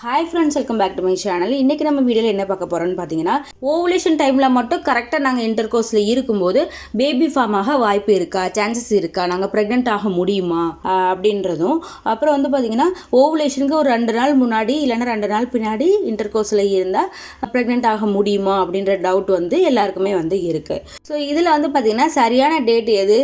Hi friends welcome back to my channel இன்றைக்கி நம்ம வீடியோவில் என்ன பார்க்க போகிறோம்னு பார்த்தீங்கன்னா ஓவுலேஷன் டைமில் மட்டும் கரெக்டாக நாங்கள் இன்டர் கோர்ஸில் இருக்கும்போது பேபி ஃபார்ம் ஆக வாய்ப்பு இருக்கா? சான்சஸ் இருக்கா? நாங்கள் ப்ரெக்னென்ட் ஆக முடியுமா? அப்படின்றதும். அப்புறம் வந்து பார்த்தீங்கன்னா ஓவுலேஷனுக்கு ஒரு ரெண்டு நாள் முன்னாடி இல்லைன்னா ரெண்டு நாள் பின்னாடி இன்டர் கோர்ஸில் இருந்தால் ப்ரெக்னென்ட் ஆக முடியுமா? அப்படின்ற டவுட் வந்து எல்லாருக்குமே வந்து இருக்குது ஸோ இதில் வந்து பார்த்தீங்கன்னா சரியான டேட் எது?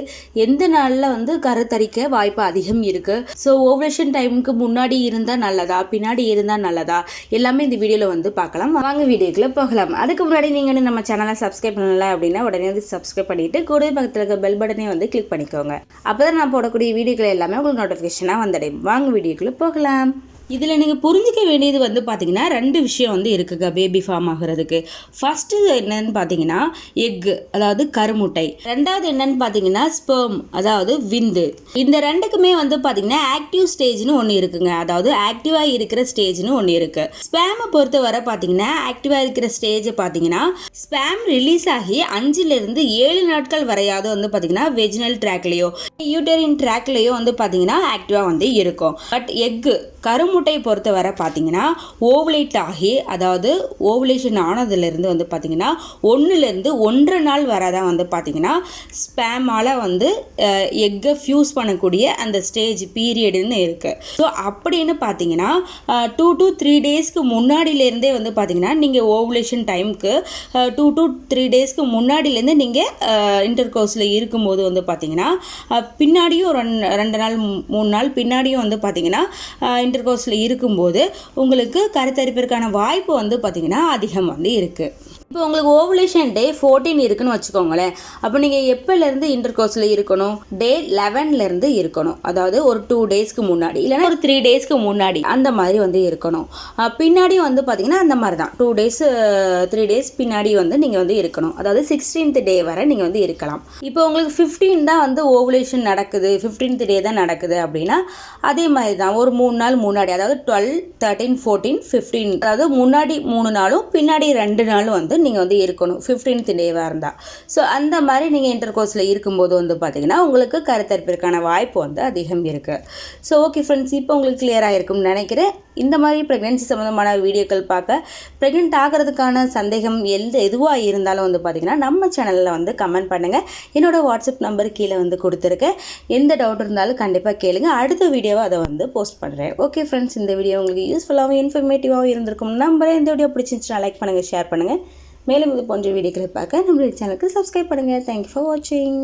எந்த நாளில் வந்து கருத்தரிக்க வாய்ப்பு அதிகம் இருக்குது ஸோ ஓவலேஷன் டைமுக்கு முன்னாடி இருந்தால் நல்லதா? பின்னாடி இருந்தால் நல்லதா? எல்லாமே இந்த வீடியோவில் வந்து பார்க்கலாம். வாங்க வீடியோக்குள்ளே போகலாம். அதுக்கு முன்னாடி நீங்கள் நம்ம சேனலை சப்ஸ்கிரைப் பண்ணல அப்படின்னா உடனே வந்து சப்ஸ்கிரைப் பண்ணிவிட்டு கூட பக்கத்தில் இருக்க பெல் பட்டனே வந்து கிளிக் பண்ணிக்கோங்க. அப்போ தான் நான் போடக்கூடிய வீடியோக்கள் எல்லாமே உங்களுக்கு நோட்டிஃபிகேஷனாக வந்துடும். வாங்க வீடியோக்குள்ளே போகலாம். இதில் நீங்கள் புரிஞ்சிக்க வேண்டியது வந்து பார்த்தீங்கன்னா ரெண்டு விஷயம் வந்து இருக்குங்க பேபி ஃபார்ம் ஆகிறதுக்கு. ஃபஸ்ட்டு என்னன்னு பார்த்தீங்கன்னா எக்கு அதாவது கருமுட்டை. ரெண்டாவது என்னன்னு பார்த்தீங்கன்னா ஸ்பெர்ம் அதாவது விந்து. இந்த ரெண்டுக்குமே வந்து பார்த்தீங்கன்னா ஆக்டிவ் ஸ்டேஜ்னு ஒன்று இருக்குங்க. அதாவது ஆக்டிவாக இருக்கிற ஸ்டேஜ்னு ஒன்று இருக்குது ஸ்பேமை பொறுத்த வரை பார்த்தீங்கன்னா ஆக்டிவாக இருக்கிற ஸ்டேஜை பார்த்தீங்கன்னா ஸ்பேம் ரிலீஸ் ஆகி அஞ்சுலேருந்து ஏழு நாட்கள் வரையாவது வந்து பார்த்தீங்கன்னா வெஜினல் ட்ராக்லேயோ யூட்டரின் ட்ராக்லேயோ வந்து பார்த்தீங்கன்னா ஆக்டிவாக வந்து இருக்கும். பட் எக்கு கருமுட்டை பொறுத்தவரை பார்த்தீங்கன்னா ஓவலேட் ஆகி அதாவது ஓவலேஷன் ஆனதுலேருந்து வந்து பார்த்தீங்கன்னா ஒன்றுலேருந்து ஒன்றரை நாள் வரதான் வந்து பார்த்தீங்கன்னா ஸ்பேமால் வந்து எக்கை ஃப்யூஸ் பண்ணக்கூடிய அந்த ஸ்டேஜ் பீரியடுன்னு இருக்குது ஸோ அப்படின்னு பார்த்தீங்கன்னா டூ டு த்ரீ டேஸ்க்கு முன்னாடியிலேருந்தே வந்து பார்த்தீங்கன்னா நீங்கள் ஓவலேஷன் டைமுக்கு டூ டு த்ரீ டேஸ்க்கு முன்னாடியிலேருந்து நீங்கள் இன்டர் கோர்ஸில் இருக்கும்போது வந்து பார்த்தீங்கன்னா பின்னாடியும் ரெண்டு ரெண்டு நாள் மூணு நாள் பின்னாடியும் வந்து பார்த்தீங்கன்னா இன்டர் கோர்ஸில் இருக்கும்போது உங்களுக்கு கருத்தரிப்பிற்கான வாய்ப்பு வந்து பார்த்திங்கன்னா அதிகம் வந்து இருக்குது இப்போ உங்களுக்கு ஓவலேஷன் டே ஃபோர்டீன் இருக்குன்னு வச்சுக்கோங்களேன். அப்போ நீங்கள் எப்போலேருந்து இன்டர் கோர்ஸில் இருக்கணும்? டே லெவன்லேருந்து இருக்கணும். அதாவது ஒரு டூ டேஸ்க்கு முன்னாடி. இல்லைன்னா ஒரு த்ரீ டேஸ்க்கு முன்னாடி. அந்த மாதிரி வந்து இருக்கணும். பின்னாடி வந்து பார்த்தீங்கன்னா அந்த மாதிரி தான். டூ டேஸ் த்ரீ டேஸ் பின்னாடி வந்து நீங்கள் வந்து இருக்கணும். அதாவது சிக்ஸ்டீன்த் டே வரை நீங்கள் வந்து இருக்கலாம். இப்போ உங்களுக்கு ஃபிஃப்டீன் தான் வந்து ஓவலேஷன் நடக்குது. ஃபிஃப்டீன்த் டே தான் நடக்குது அப்படின்னா அதே மாதிரி தான். ஒரு மூணு நாள் முன்னாடி. அதாவது டுவெல் தேர்ட்டீன் ஃபோர்டீன் ஃபிஃப்டீன் அதாவது முன்னாடி மூணு நாளும் பின்னாடி ரெண்டு நாளும் வந்து நீங்கள் வந்து இருக்கணும். ஃபிஃப்டீன்த் டேவாக இருந்தால் ஸோ அந்த மாதிரி நீங்கள் இன்டர் கோர்ஸில் இருக்கும்போது வந்து பார்த்தீங்கன்னா உங்களுக்கு கருத்தரிப்பிற்கான வாய்ப்பு வந்து அதிகம் இருக்குது ஸோ ஓகே ஃப்ரெண்ட்ஸ் இப்போ உங்களுக்கு கிளியராக இருக்கும்னு நினைக்கிறேன். இந்த மாதிரி ப்ரெக்னென்சி சம்மந்தமான வீடியோக்கள் பார்க்க ப்ரெக்னென்ட் ஆகிறதுக்கான சந்தேகம் எந்த எதுவாக இருந்தாலும் வந்து பார்த்தீங்கன்னா நம்ம சேனலில் வந்து கமெண்ட் பண்ணுங்கள் என்னோட வாட்ஸ்அப் நம்பர் கீழே வந்து கொடுத்துருக்கேன். எந்த டவுட் இருந்தாலும் கண்டிப்பாக கேளுங்க. அடுத்த வீடியோவை அதை வந்து போஸ்ட் பண்ணுறேன் ஓகே ஃப்ரெண்ட்ஸ் இந்த வீடியோ உங்களுக்கு யூஸ்ஃபுல்லாகவும் இன்ஃபர்மேட்டிவாகவும் இருந்திருக்கும். நம்புறேன். இந்த வீடியோ பிடிச்சிருந்துச்சுன்னா லைக் பண்ணுங்கள் ஷேர் பண்ணுங்கள் மேலும் இது போன்ற வீடியோக்களை பார்க்க நம்மளுடைய சேனலுக்கு சப்ஸ்கிரைப் பண்ணுங்கள் தேங்க்யூ ஃபார் வாட்சிங்